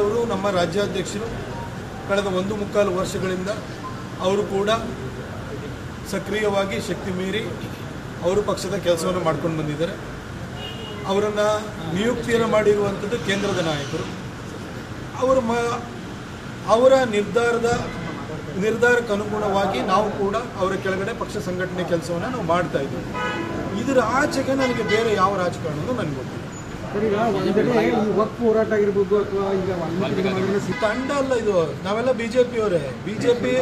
ಅವರು ನಮ್ಮ ರಾಜ್ಯಾಧ್ಯಕ್ಷರು ಕಳೆದ ಒಂದು ಮುಕ್ಕಾಲು ವರ್ಷಗಳಿಂದ ಅವರು ಕೂಡ ಸಕ್ರಿಯವಾಗಿ ಶಕ್ತಿ ಮೀರಿ ಅವರು ಪಕ್ಷದ ಕೆಲಸವನ್ನು ಮಾಡ್ಕೊಂಡು ಬಂದಿದ್ದಾರೆ. ಅವರನ್ನು ನಿಯುಕ್ತಿಯನ್ನು ಮಾಡಿರುವಂಥದ್ದು ಕೇಂದ್ರದ ನಾಯಕರು. ಅವರು ಮ, ಅವರ ನಿರ್ಧಾರದ, ನಿರ್ಧಾರಕ್ಕೆ ಅನುಗುಣವಾಗಿ ನಾವು ಕೂಡ ಅವರ ಕೆಳಗಡೆ ಪಕ್ಷ ಸಂಘಟನೆ ಕೆಲಸವನ್ನು ನಾವು ಮಾಡ್ತಾ ಇದ್ದೀವಿ. ಇದರ ಆಚೆಗೆ ನನಗೆ ಬೇರೆ ಯಾವ ರಾಜಕಾರಣನೂ ನನಗೆ ಗೊತ್ತಿಲ್ಲ. ತಂಡ ಅಲ್ಲ ಇದು. ನಾವೆಲ್ಲ ಬಿಜೆಪಿ ಅವರೇ. ಬಿಜೆಪಿ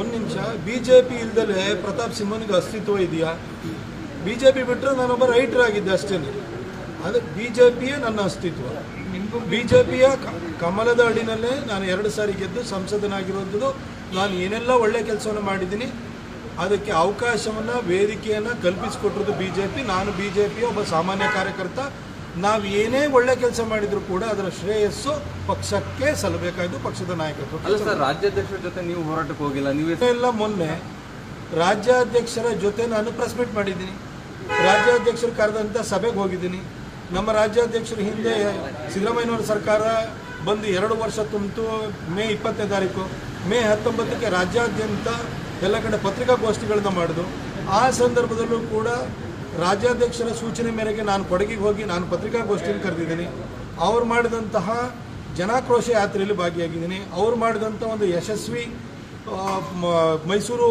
ಒಂದ್ ನಿಮಿಷ. ಬಿಜೆಪಿ ಇಲ್ದಲೆ ಪ್ರತಾಪ್ ಸಿಂಹನಿಗೆ ಅಸ್ತಿತ್ವ ಇದೆಯಾ? ಬಿಜೆಪಿ ಬಿಟ್ಟರೆ ನಾನೊಬ್ಬ ರೈಟರ್ ಆಗಿದ್ದೆ ಅಷ್ಟೇ ಅದು ಬಿಜೆಪಿಯೇ ನನ್ನ ಅಸ್ತಿತ್ವ. ಬಿಜೆಪಿಯ ಕಮಲದ ಅಡಿನಲ್ಲೇ ನಾನು ಎರಡು ಸಾರಿ ಗೆದ್ದು ಸಂಸದನಾಗಿರುವಂಥದ್ದು. ನಾನು ಏನೆಲ್ಲ ಒಳ್ಳೆ ಕೆಲಸವನ್ನು ಮಾಡಿದ್ದೀನಿ ಅದಕ್ಕೆ ಅವಕಾಶವನ್ನು ವೇದಿಕೆಯನ್ನು ಕಲ್ಪಿಸಿಕೊಟ್ಟಿರೋದು ಬಿ ಜೆ ಪಿ ನಾನು ಬಿ ಜೆ ಪಿಯ ಒಬ್ಬ ಸಾಮಾನ್ಯ ಕಾರ್ಯಕರ್ತ. ನಾವು ಏನೇ ಒಳ್ಳೆ ಕೆಲಸ ಮಾಡಿದ್ರು ಕೂಡ ಅದರ ಶ್ರೇಯಸ್ಸು ಪಕ್ಷಕ್ಕೆ ಸಲ್ಲಬೇಕಾಯ್ತು ಪಕ್ಷದ ನಾಯಕತ್ವ. ಅಲ್ಲ ಸರ್ ರಾಜ್ಯಾಧ್ಯಕ್ಷರ ಜೊತೆ ನೀವು ಹೋರಾಟಕ್ಕೆ ಹೋಗಿಲ್ಲ ನೀವು ಎಲ್ಲ ಮೊನ್ನೆ ರಾಜ್ಯಾಧ್ಯಕ್ಷರ ಜೊತೆ ನಾನು ಪ್ರೆಸ್ ಮೀಟ್ ಮಾಡಿದ್ದೀನಿ. ರಾಜ್ಯಾಧ್ಯಕ್ಷರು ಕರೆದಂಥ ಸಭೆಗೆ ಹೋಗಿದ್ದೀನಿ. ನಮ್ಮ ರಾಜ್ಯಾಧ್ಯಕ್ಷರು ಹಿಂದೆ ಸಿದ್ದರಾಮಯ್ಯನವರ ಸರ್ಕಾರ ಬಂದು ಎರಡು ವರ್ಷ ತುಂಬಿತು ಮೇ ಇಪ್ಪತ್ತನೇ ತಾರೀಕು. ಮೇ ಹತ್ತೊಂಬತ್ತಕ್ಕೆ ರಾಜ್ಯಾದ್ಯಂತ ಎಲ್ಲ ಕಡೆ ಪತ್ರಿಕಾಗೋಷ್ಠಿಗಳನ್ನ ಮಾಡಿದ್ರು ಆ ಸಂದರ್ಭದಲ್ಲೂ ಕೂಡ ರಾಜ್ಯಾಧ್ಯಕ್ಷರ ಸೂಚನೆ ಮೇರೆಗೆ ನಾನು ಕೊಡಗಿಗೆ ಹೋಗಿ ನಾನು ಪತ್ರಿಕಾಗೋಷ್ಠಿಯನ್ನು ಕರೆದಿದ್ದೀನಿ. ಅವ್ರು ಮಾಡಿದಂತಹ ಜನಾಕ್ರೋಶ ಯಾತ್ರೆಯಲ್ಲಿ ಭಾಗಿಯಾಗಿದ್ದೀನಿ. ಅವ್ರು ಮಾಡಿದಂಥ ಒಂದು ಯಶಸ್ವಿ ಮೈಸೂರು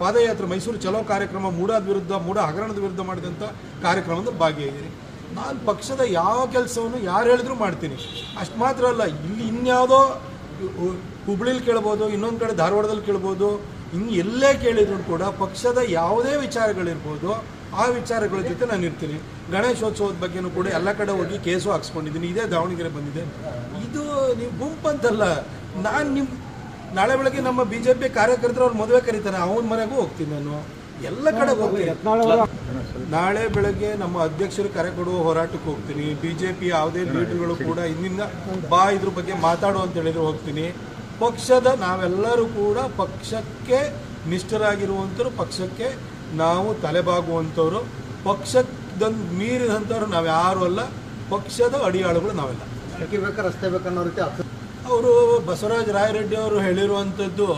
ಪಾದಯಾತ್ರೆ, ಮೈಸೂರು ಚಲೋ ಕಾರ್ಯಕ್ರಮ, ಮೂಡಾದ ವಿರುದ್ಧ, ಮೂಡ ಹಗರಣದ ವಿರುದ್ಧ ಮಾಡಿದಂಥ ಕಾರ್ಯಕ್ರಮದ ಭಾಗಿಯಾಗಿದ್ದೀನಿ. ನಾನು ಪಕ್ಷದ ಯಾವ ಕೆಲಸವನ್ನು ಯಾರು ಹೇಳಿದ್ರು ಮಾಡ್ತೀನಿ. ಅಷ್ಟು ಮಾತ್ರ ಅಲ್ಲ, ಇಲ್ಲಿ ಇನ್ಯಾವುದೋ ಹುಬ್ಳಿಲಿ ಕೇಳ್ಬೋದು, ಇನ್ನೊಂದು ಕಡೆ ಧಾರವಾಡದಲ್ಲಿ ಕೇಳ್ಬೋದು ಇನ್ನು ಎಲ್ಲೇ ಕೇಳಿದ್ರು ಕೂಡ ಪಕ್ಷದ ಯಾವುದೇ ವಿಚಾರಗಳಿರ್ಬೋದು, ಆ ವಿಚಾರಗಳ ಜೊತೆ ನಾನು ಇರ್ತೀನಿ. ಗಣೇಶೋತ್ಸವದ ಬಗ್ಗೆನೂ ಕೂಡ ಎಲ್ಲ ಕಡೆ ಹೋಗಿ ಕೇಸು ಹಾಕ್ಸ್ಕೊಂಡಿದ್ದೀನಿ. ಇದೇ ದಾವಣಗೆರೆ ಬಂದಿದೆ ಇದು ನೀವು ಗುಂಪಂತಲ್ಲ ನಾನು ನಿಮ್ಮ ನಾಳೆ ಬೆಳಗ್ಗೆ ನಮ್ಮ ಬಿ ಜೆ ಪಿ ಕಾರ್ಯಕರ್ತರು ಅವ್ರ ಮದುವೆ ಕರೀತಾನೆ. ಅವನ ಮನೆಗೂ ಹೋಗ್ತೀನಿ ನಾನು. ಎಲ್ಲ ಕಡೆ ಹೋಗ್ತೀನಿ. ನಾಳೆ ಬೆಳಗ್ಗೆ ನಮ್ಮ ಅಧ್ಯಕ್ಷರು ಕರೆ ಕೊಡುವ ಹೋರಾಟಕ್ಕೆ ಹೋಗ್ತೀನಿ. ಬಿ ಜೆ ಪಿ ಯಾವುದೇ ಲೀಡರ್ಗಳು ಕೂಡ ಇಂದಿನ ಬಾ ಇದ್ರ ಬಗ್ಗೆ ಮಾತಾಡು ಅಂತ ಹೇಳಿದ್ರೆ ಹೋಗ್ತೀನಿ. ಪಕ್ಷದ ನಾವೆಲ್ಲರೂ ಕೂಡ ಪಕ್ಷಕ್ಕೆ ನಿಷ್ಠರಾಗಿರುವಂಥವ್ರು ಪಕ್ಷಕ್ಕೆ ನಾವು ತಲೆಬಾಗುವಂಥವ್ರು. ಪಕ್ಷದ ಮೀರಿದಂಥವ್ರು ನಾವು ಯಾರು ಅಲ್ಲ ಪಕ್ಷದ ಅಡಿಯಾಳುಗಳು ನಾವೆಲ್ಲ. ರಸ್ತೆ ಬೇಕನ್ನೋ ರೀತಿ ಅವರು ಬಸವರಾಜ ರಾಯರೆಡ್ಡಿ ಅವರು ಹೇಳಿರುವಂಥದ್ದು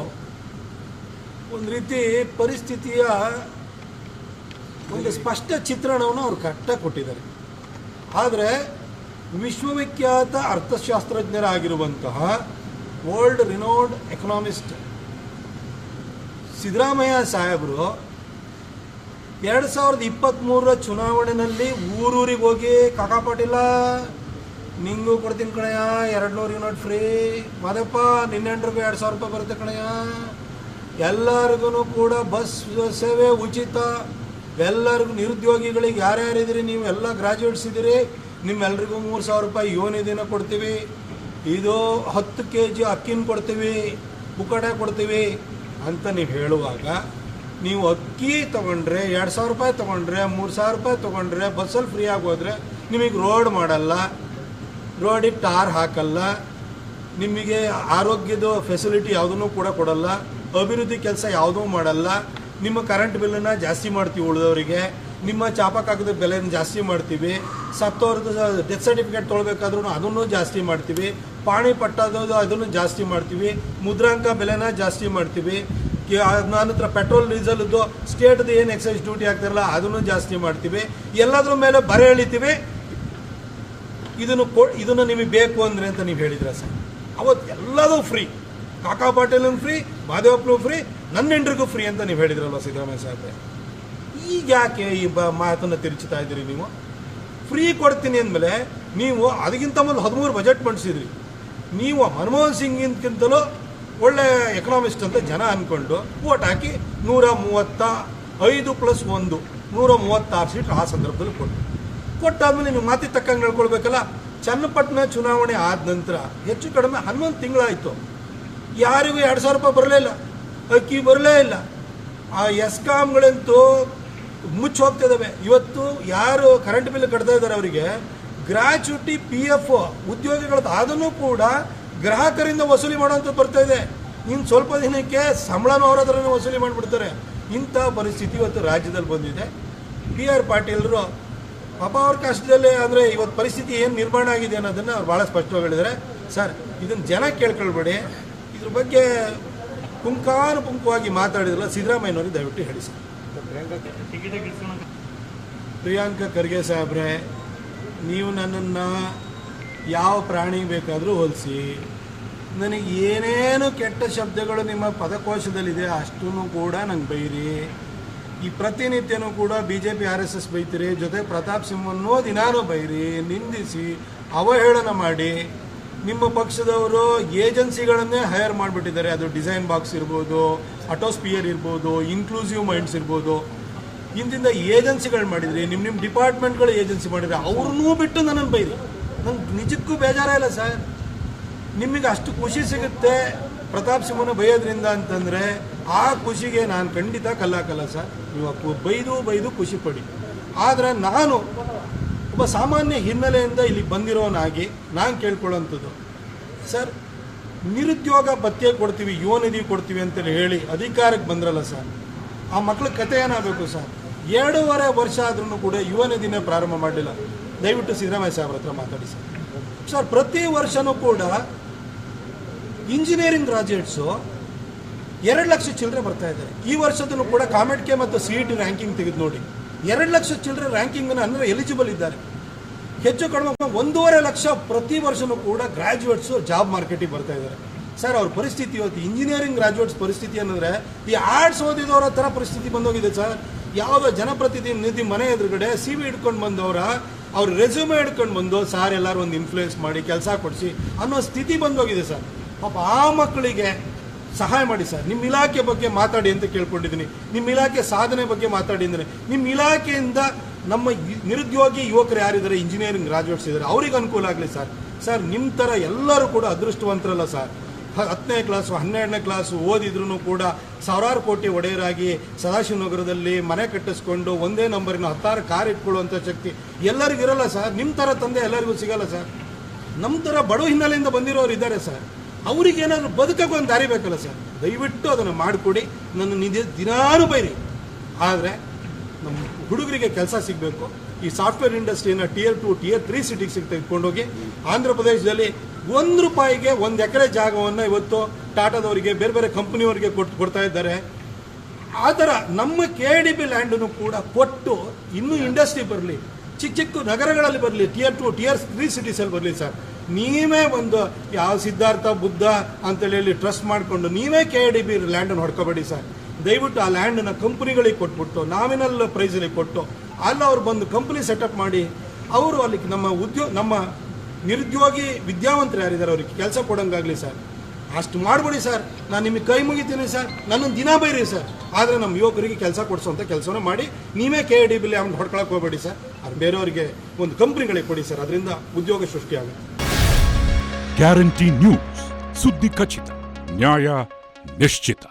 ಒಂದು ರೀತಿ ಪರಿಸ್ಥಿತಿಯ ಒಂದು ಸ್ಪಷ್ಟ ಚಿತ್ರಣವನ್ನು ಅವರು ಕರೆಕ್ಟಾಗಿ ಕೊಟ್ಟಿದ್ದಾರೆ ಆದರೆ ವಿಶ್ವವಿಖ್ಯಾತ ಅರ್ಥಶಾಸ್ತ್ರಜ್ಞರಾಗಿರುವಂತಹ ವರ್ಲ್ಡ್ ರಿನೋಡ್ ಎಕನಾಮಿಸ್ಟ್ ಸಿದ್ದರಾಮಯ್ಯ ಸಾಹೇಬರು ಎರಡು ಸಾವಿರದ ಇಪ್ಪತ್ತ್ಮೂರರ ಚುನಾವಣೆಯಲ್ಲಿ ಊರೂರಿಗೆ ಹೋಗಿ, ಕಾಕಾ ಪಾಟೀಲ, ನಿಂಗೂ ಕೊಡ್ತೀನಿ ಕಣಯ್ಯ ಎರಡು ನೂರು ಯೂನಿಟ್ ಫ್ರೀ. ಮದಪ್ಪ ನಿನ್ನೆಂಟ್ರಿಗೂ ಎರಡು ಸಾವಿರ ರೂಪಾಯಿ ಬರುತ್ತೆ ಕಣಯ್ಯ. ಎಲ್ಲರಿಗೂ ಕೂಡ ಬಸ್ ಸೇವೆ ಉಚಿತ. ಎಲ್ಲರಿಗೂ ನಿರುದ್ಯೋಗಿಗಳಿಗೆ ಯಾರ್ಯಾರಿದ್ದೀರಿ? ನೀವು ಎಲ್ಲ ಗ್ರಾಜ್ಯುಯೇಟ್ಸ್ ಇದ್ದೀರಿ. ನಿಮ್ಮೆಲ್ಲರಿಗೂ ಮೂರು ಸಾವಿರ ರೂಪಾಯಿ ಯೋನಿದಿನ ಕೊಡ್ತೀವಿ. ಇದು ಹತ್ತು ಕೆ ಜಿ ಅಕ್ಕಿನ ಕೊಡ್ತೀವಿ ಬುಕಡೆ ಕೊಡ್ತೀವಿ ಅಂತ ನೀವು ಹೇಳುವಾಗ ನೀವು ಅಕ್ಕಿ ತೊಗೊಂಡ್ರೆ ಎರಡು ಸಾವಿರ ರೂಪಾಯಿ ತೊಗೊಂಡ್ರೆ, ಮೂರು ಸಾವಿರ ರೂಪಾಯಿ ತೊಗೊಂಡ್ರೆ ಬಸ್ಸಲ್ಲಿ ಫ್ರೀ ಆಗೋದ್ರೆ ನಿಮಗೆ ರೋಡ್ ಮಾಡಲ್ಲ ರೋಡಿಗೆ ಟಾರ್ ಹಾಕಲ್ಲ, ನಿಮಗೆ ಆರೋಗ್ಯದ ಫೆಸಿಲಿಟಿ ಯಾವುದನ್ನು ಕೂಡ ಕೊಡಲ್ಲ, ಅಭಿವೃದ್ಧಿ ಕೆಲಸ ಯಾವುದೂ ಮಾಡಲ್ಲ, ನಿಮ್ಮ ಕರೆಂಟ್ ಬಿಲ್ಲನ್ನು ಜಾಸ್ತಿ ಮಾಡ್ತೀವಿ ಉಳಿದವರಿಗೆ, ನಿಮ್ಮ ಚಾಪಕ್ಕಾಗದ ಬೆಲೆಯನ್ನು ಜಾಸ್ತಿ ಮಾಡ್ತೀವಿ, ಸತ್ತೋರ್ದು ಡೆತ್ ಸರ್ಟಿಫಿಕೇಟ್ ತೊಗೊಳ್ಬೇಕಾದ್ರೂ ಅದನ್ನು ಜಾಸ್ತಿ ಮಾಡ್ತೀವಿ ಪಾಣಿ ಪಟ್ಟದದು ಅದನ್ನು ಜಾಸ್ತಿ ಮಾಡ್ತೀವಿ. ಮುದ್ರಾಂಕ ಬೆಲೆನ ಜಾಸ್ತಿ ಮಾಡ್ತೀವಿ. ನನ್ನ ಹತ್ರ ಪೆಟ್ರೋಲ್ ಇದ್ದು ಸ್ಟೇಟ್ದು ಏನು ಎಕ್ಸೈಸ್ ಡ್ಯೂಟಿ ಹಾಕ್ತಾರಲ್ಲ ಅದನ್ನು ಜಾಸ್ತಿ ಮಾಡ್ತೀವಿ. ಎಲ್ಲದರ ಮೇಲೆ ಬರೆ ಎಳಿತೀವಿ. ಇದನ್ನು ಕೊ, ಇದನ್ನು ನಿಮಗೆ ಬೇಕು ಅಂದರೆ ಅಂತ ನೀವು ಹೇಳಿದ್ರ ಸರ್? ಅವತ್ತು ಎಲ್ಲದೂ ಫ್ರೀ. ಕಾಕಾ ಪಾಟೀಲ್ ಫ್ರೀ, ಮಾದೇವಪ್ಪನೂ ಫ್ರೀ, ನನ್ನ ಹೆಂಡ್ರಿಗೂ ಫ್ರೀ ಅಂತ ನೀವು ಹೇಳಿದ್ರಲ್ವ ಸಿದ್ದರಾಮಯ್ಯ ಸಾಹೇಬ್ರೆ? ಈಗ ಯಾಕೆ ಈ ಬ, ಮಾತನ್ನು ತಿರುಚುತ್ತಾ ಇದ್ದೀರಿ ನೀವು? ಫ್ರೀ ಕೊಡ್ತೀನಿ ಅಂದಮೇಲೆ ನೀವು ಅದಕ್ಕಿಂತ ಮೊದಲು ಹದಿಮೂರು ಬಜೆಟ್ ಮಂಡಿಸಿದ್ರಿ. ನೀವು ಮನಮೋಹನ್ ಸಿಂಗಿನ್ಕಿಂತಲೂ ಒಳ್ಳೆ ಎಕನಾಮಿಸ್ಟ್ ಅಂತ ಜನ ಅಂದ್ಕೊಂಡು ಓಟ್ ಹಾಕಿ ನೂರ ಮೂವತ್ತ ಐದು ಪ್ಲಸ್ ಒಂದು, ನೂರ ಮೂವತ್ತಾರು ಸೀಟ್ ಆ ಸಂದರ್ಭದಲ್ಲಿ ಕೊಟ್ಟು ಕೊಟ್ಟಾದ್ಮೇಲೆ ನೀವು ಮಾತಿ ತಕ್ಕಂಗೆ ನಡ್ಕೊಳ್ಬೇಕಲ್ಲ ಚನ್ನಪಟ್ಟಣ ಚುನಾವಣೆ ಆದ ನಂತರ ಹೆಚ್ಚು ಕಡಿಮೆ ಹನ್ನೊಂದು ತಿಂಗಳಾಯಿತು. ಯಾರಿಗೂ ಎರಡು ಸಾವಿರ ರೂಪಾಯಿ ಬರಲೇ ಇಲ್ಲ, ಅಕ್ಕಿ ಬರಲೇ ಇಲ್ಲ. ಆ ಎಸ್ಕಾಮ್ಗಳಂತೂ ಮುಚ್ಚಿ ಹೋಗ್ತಿದ್ದಾವೆ ಇವತ್ತು ಯಾರು ಕರೆಂಟ್ ಬಿಲ್ ಕಟ್ತಾ ಇದ್ದಾರೆ ಅವರಿಗೆ ಗ್ರಾಚ್ಯುಟಿ ಪಿ ಎಫ್ ಉದ್ಯೋಗಿಗಳದ್ದು ಅದನ್ನು ಕೂಡ ಗ್ರಾಹಕರಿಂದ ವಸೂಲಿ ಮಾಡುವಂಥದ್ದು ಬರ್ತಾ ಇದೆ. ಇನ್ನು ಸ್ವಲ್ಪ ದಿನಕ್ಕೆ ಸಂಬಳನೂ ಅವ್ರ ಹತ್ರನೇ ವಸೂಲಿ ಮಾಡಿಬಿಡ್ತಾರೆ. ಇಂಥ ಪರಿಸ್ಥಿತಿ ಇವತ್ತು ರಾಜ್ಯದಲ್ಲಿ ಬಂದಿದೆ. ಬಿ ಆರ್ ಪಾಟೀಲರು ಪಾಪ ಅವ್ರ ಕಷ್ಟದಲ್ಲಿ ಅಂದರೆ ಇವತ್ತು ಪರಿಸ್ಥಿತಿ ಏನು ನಿರ್ಮಾಣ ಆಗಿದೆ ಅನ್ನೋದನ್ನು ಅವ್ರು ಭಾಳ ಸ್ಪಷ್ಟವಾಗಿ ಹೇಳಿದ್ದಾರೆ. ಸರ್ ಇದನ್ನು ಜನ ಕೇಳ್ಕೊಳ್ಬೇಡಿ. ಇದ್ರ ಬಗ್ಗೆ ಪುಂಕಾನುಪುಂಕವಾಗಿ ಮಾತಾಡಿದ್ರಲ್ಲ ಸಿದ್ದರಾಮಯ್ಯನವ್ರಿಗೆ ದಯವಿಟ್ಟು ಹೇಳಿ ಸರ್. ಪ್ರಿಯಾಂಕ ಖರ್ಗೆ ಸಾಹೇಬ್ರೆ ನೀವು ನನ್ನನ್ನು ಯಾವ ಪ್ರಾಣಿಗೆ ಬೇಕಾದರೂ ಹೋಲಿಸಿ. ನನಗೆ ಏನೇನು ಕೆಟ್ಟ ಶಬ್ದಗಳು ನಿಮ್ಮ ಪದಕೋಶದಲ್ಲಿದೆ ಅಷ್ಟೂ ಕೂಡ ನಂಗೆ ಬೈರಿ. ಈ ಪ್ರತಿನಿತ್ಯನೂ ಕೂಡ B J P R S S ಬೈತೀರಿ, ಜೊತೆ ಪ್ರತಾಪ್ ಸಿಂಹನ್ನೂ ದಿನಾನೂ ಬೈರಿ. ನಿಂದಿಸಿ, ಅವಹೇಳನ ಮಾಡಿ. ನಿಮ್ಮ ಪಕ್ಷದವರು ಏಜೆನ್ಸಿಗಳನ್ನೇ ಹೈರ್ ಮಾಡಿಬಿಟ್ಟಿದ್ದಾರೆ. ಅದು ಡಿಸೈನ್ ಬಾಕ್ಸ್ ಇರ್ಬೋದು ಅಟೋಸ್ಪಿಯರ್ ಇರ್ಬೋದು ಇನ್ಕ್ಲೂಸಿವ್ ಮೈಂಡ್ಸ್ ಇರ್ಬೋದು. ಇಂತಿಂದ ಏಜೆನ್ಸಿಗಳು ಮಾಡಿದ್ರಿ ನಿಮ್ಮ ನಿಮ್ಮ ಡಿಪಾರ್ಟ್ಮೆಂಟ್ಗಳು ಏಜೆನ್ಸಿ ಮಾಡಿದ್ರೆ ಅವ್ರನ್ನೂ ಬಿಟ್ಟು ನನ್ನನ್ನು ಬೈರಿ. ನಂಗೆ ನಿಜಕ್ಕೂ ಬೇಜಾರ ಇಲ್ಲ ಸರ್ ನಿಮಗೆ ಅಷ್ಟು ಖುಷಿ ಸಿಗುತ್ತೆ ಪ್ರತಾಪ್ ಸಿಂಹನ ಬೈಯೋದ್ರಿಂದ ಅಂತಂದರೆ ಆ ಖುಷಿಗೆ ನಾನು ಖಂಡಿತ ಕಲ್ಲಾಕಲ್ಲ ಸರ್ ನೀವು ಬೈದು ಬೈದು ಖುಷಿ ಪಡಿ. ಆದರೆ ನಾನು ಒಬ್ಬ ಸಾಮಾನ್ಯ ಹಿನ್ನೆಲೆಯಿಂದ ಇಲ್ಲಿ ಬಂದಿರೋನಾಗಿ ನಾನು ಕೇಳ್ಕೊಳ್ಳೋಂಥದ್ದು. ಸರ್, ನಿರುದ್ಯೋಗ ಭತ್ಯೆ ಕೊಡ್ತೀವಿ, ಯುವ ನಿಧಿ ಕೊಡ್ತೀವಿ ಅಂತೇಳಿ ಹೇಳಿ ಅಧಿಕಾರಕ್ಕೆ ಬಂದ್ರಲ್ಲ ಸರ್ ಆ ಮಕ್ಳ ಕತೆ ಏನಾಗಬೇಕು ಸರ್ ಎರಡೂವರೆ ವರ್ಷ ಆದ್ರೂ ಕೂಡ ಯುವ ನಿಧಿನೇ ಪ್ರಾರಂಭ ಮಾಡಲಿಲ್ಲ. ದಯವಿಟ್ಟು ಸಿದ್ದರಾಮಯ್ಯ ಸಾಹೇಬ್ರ ಹತ್ರ ಮಾತಾಡಿ ಸರ್. ಸರ್, ಪ್ರತಿ ವರ್ಷನೂ ಕೂಡ ಇಂಜಿನಿಯರಿಂಗ್ ಗ್ರಾಜುಯೇಟ್ಸು ಎರಡು ಲಕ್ಷ ಚಿಲ್ಲರೆ ಬರ್ತಾ ಇದ್ದಾರೆ. ಈ ವರ್ಷದಲ್ಲೂ ಕೂಡ ಕಾಮೆಡ್ಕೆ ಮತ್ತು ಸಿ ಇ ರ್ಯಾಂಕಿಂಗ್ ತೆಗೆದು ನೋಡಿ. ಎರಡು ಲಕ್ಷ ಚಿಲ್ಲರೆ ರ್ಯಾಂಕಿಂಗ್ ಅಂದರೆ ಎಲಿಜಿಬಲ್ ಇದ್ದಾರೆ. ಹೆಚ್ಚು ಕಡಿಮೆ ಒಂದೂವರೆ ಲಕ್ಷ ಪ್ರತಿ ವರ್ಷನೂ ಕೂಡ ಗ್ರಾಜುಯೇಟ್ಸು ಜಾಬ್ ಮಾರ್ಕೆಟಿಗೆ ಬರ್ತಾ ಇದ್ದಾರೆ. ಸರ್, ಅವ್ರ ಪರಿಸ್ಥಿತಿ ಇವತ್ತು ಇಂಜಿನಿಯರಿಂಗ್ ಗ್ರಾಜುಯೇಟ್ಸ್ ಪರಿಸ್ಥಿತಿ ಅನ್ನಂದ್ರೆ ಈ ಆರ್ಟ್ಸ್ ಓದಿದವರ ಥರ ಪರಿಸ್ಥಿತಿ ಬಂದೋಗಿದೆ ಸರ್. ಯಾವುದೋ ಜನಪ್ರತಿನಿಧಿ ಮನೆ ಎದುರುಗಡೆ ಸಿ ವಿ ಹಿಡ್ಕೊಂಡು ಬಂದವರ ಅವ್ರ ರೆಸ್ಯೂಮೆ ಹಿಡ್ಕೊಂಡು ಬಂದು ಸಾರ್ ಎಲ್ಲರೂ ಒಂದು ಇನ್ಫ್ಲೂಯೆನ್ಸ್ ಮಾಡಿ, ಕೆಲಸ ಕೊಡಿಸಿ ಅನ್ನೋ ಸ್ಥಿತಿ ಬಂದೋಗಿದೆ ಸರ್. ಪಾಪ ಆ ಮಕ್ಕಳಿಗೆ ಸಹಾಯ ಮಾಡಿ ಸರ್. ನಿಮ್ಮ ಇಲಾಖೆ ಬಗ್ಗೆ ಮಾತಾಡಿ ಅಂತ ಕೇಳ್ಕೊಂಡಿದ್ದೀನಿ. ನಿಮ್ಮ ಇಲಾಖೆ ಸಾಧನೆ ಬಗ್ಗೆ ಮಾತಾಡಿ ಅಂದರೆ ನಿಮ್ಮ ಇಲಾಖೆಯಿಂದ ನಮ್ಮ ನಿರುದ್ಯೋಗಿ ಯುವಕರು ಯಾರಿದ್ದಾರೆ ಇಂಜಿನಿಯರಿಂಗ್ ಗ್ರಾಜುಯೇಟ್ಸ್ ಇದ್ದಾರೆ, ಅವ್ರಿಗೆ ಅನುಕೂಲ ಆಗಲಿ ಸರ್. ಸರ್ ನಿಮ್ಮ ಥರ ಎಲ್ಲರೂ ಕೂಡ ಅದೃಷ್ಟವಂತರಲ್ಲ ಸರ್. ಹತ್ತನೇ ಕ್ಲಾಸು ಹನ್ನೆರಡನೇ ಕ್ಲಾಸು ಓದಿದ್ರು ಕೂಡ ಸಾವಿರಾರು ಕೋಟಿ ಒಡೆಯರಾಗಿ ಸದಾಶಿವನಗರದಲ್ಲಿ ಮನೆ ಕಟ್ಟಿಸ್ಕೊಂಡು ಒಂದೇ ನಂಬರಿನ ಹತ್ತಾರು ಕಾರ್ ಇಟ್ಕೊಳ್ಳುವಂಥ ಶಕ್ತಿ ಎಲ್ಲರಿಗೂ ಇರಲ್ಲ ಸರ್. ನಿಮ್ಮ ಥರ ತಂದೆ ಎಲ್ಲರಿಗೂ ಸಿಗಲ್ಲ ಸರ್. ನಮ್ಮ ಥರ ಬಡವ ಹಿನ್ನೆಲೆಯಿಂದ ಬಂದಿರೋರು ಇದ್ದಾರೆ ಸರ್. ಅವ್ರಿಗೆ ಏನಾದರೂ ಬದುಕಕ್ಕೆ ಒಂದು ದಾರಿ ಬೇಕಲ್ಲ ಸರ್. ದಯವಿಟ್ಟು ಅದನ್ನು ಮಾಡಿಕೊಡಿ. ನನ್ನ ನಿಧಿ ದಿನಾನು ಬೈರಿ. ಆದರೆ ನಮ್ಮ ಹುಡುಗರಿಗೆ ಕೆಲಸ ಸಿಗಬೇಕು. ಈ ಸಾಫ್ಟ್ವೇರ್ ಇಂಡಸ್ಟ್ರಿನ ಟಿಯರ್ ಟು ಟಿಯರ್ ತ್ರೀ ಸಿಟಿಗೆ ಸಿಗ್ತಾ ತೆಗೆದುಕೊಂಡೋಗಿ ಆಂಧ್ರ ಪ್ರದೇಶದಲ್ಲಿ ಒಂದು ರೂಪಾಯಿಗೆ ಒಂದು ಎಕರೆ ಜಾಗವನ್ನು ಇವತ್ತು ಟಾಟಾದವರಿಗೆ, ಬೇರೆ ಬೇರೆ ಕಂಪ್ನಿಯವರಿಗೆ ಕೊಟ್ಟು ಕೊಡ್ತಾ ಇದ್ದಾರೆ. ಆ ಥರ ನಮ್ಮ ಕೆ ಡಿ ಬಿ ಲ್ಯಾಂಡನ್ನು ಕೂಡ ಕೊಟ್ಟು ಇನ್ನೂ ಇಂಡಸ್ಟ್ರಿ ಬರಲಿ. ಚಿಕ್ಕ ಚಿಕ್ಕ ನಗರಗಳಲ್ಲಿ ಬರಲಿ ಟಿಯರ್ ಟು ಟಿಯರ್ ತ್ರೀ ಸಿಟೀಸಲ್ಲಿ ಬರಲಿ ಸರ್. ನೀವೇ ಒಂದು ಯಾವ ಸಿದ್ಧಾರ್ಥ, ಬುದ್ಧ ಅಂತೇಳಿ ಹೇಳಿ ಟ್ರಸ್ಟ್ ಮಾಡಿಕೊಂಡು ನೀವೇ ಕೆ ಡಿ ಬಿ ಲ್ಯಾಂಡನ್ನು ಹೊಡ್ಕೋಬೇಡಿ ಸರ್. ದಯವಿಟ್ಟು ಆ ಲ್ಯಾಂಡನ್ನು ಕಂಪ್ನಿಗಳಿಗೆ ಕೊಟ್ಬಿಟ್ಟು, ನಾಮಿನಲ್ ಪ್ರೈಸಲ್ಲಿ ಕೊಟ್ಟು, ಅಲ್ಲಿ ಅವ್ರು ಬಂದು ಕಂಪ್ನಿ ಸೆಟಪ್ ಮಾಡಿ, ಅವರು ಅಲ್ಲಿ ನಮ್ಮ ಉದ್ಯೋಗ ನಮ್ಮ ನಿರುದ್ಯೋಗಿ ವಿದ್ಯಾವಂತರು ಯಾರಿದ್ದಾರೆ ಅವ್ರಿಗೆ ಕೆಲಸ ಕೊಡೋಂಗಾಗಲಿ ಸರ್. ಅಷ್ಟು ಮಾಡ್ಬಿಡಿ ಸರ್. ನಾನು ನಿಮಗೆ ಕೈ ಮುಗಿತೀನಿ ಸರ್. ನನ್ನ ದಿನ ಬೈರಿ ಸರ್. ಆದರೆ ನಮ್ಮ ಯುವಕರಿಗೆ ಕೆಲಸ ಕೊಡಿಸುವಂಥ ಕೆಲಸನ ಮಾಡಿ ನೀವೇ ಕೆ ಡಿ ಬಿಲಿ ಅವ್ನು ಹೊಡ್ಕೊಳಕ್ಕೆ ಹೋಗಬೇಡಿ ಸರ್. ಅದು ಬೇರೆಯವರಿಗೆ ಒಂದು ಕಂಪ್ನಿಗಳಿಗೆ ಕೊಡಿ ಸರ್. ಅದರಿಂದ ಉದ್ಯೋಗ ಸೃಷ್ಟಿಯಾಗುತ್ತೆ ಗ್ಯಾರಂಟಿ ನ್ಯೂಸ್. ಸುದ್ದಿ ಖಚಿತ. ನ್ಯಾಯ ನಿಶ್ಚಿತ.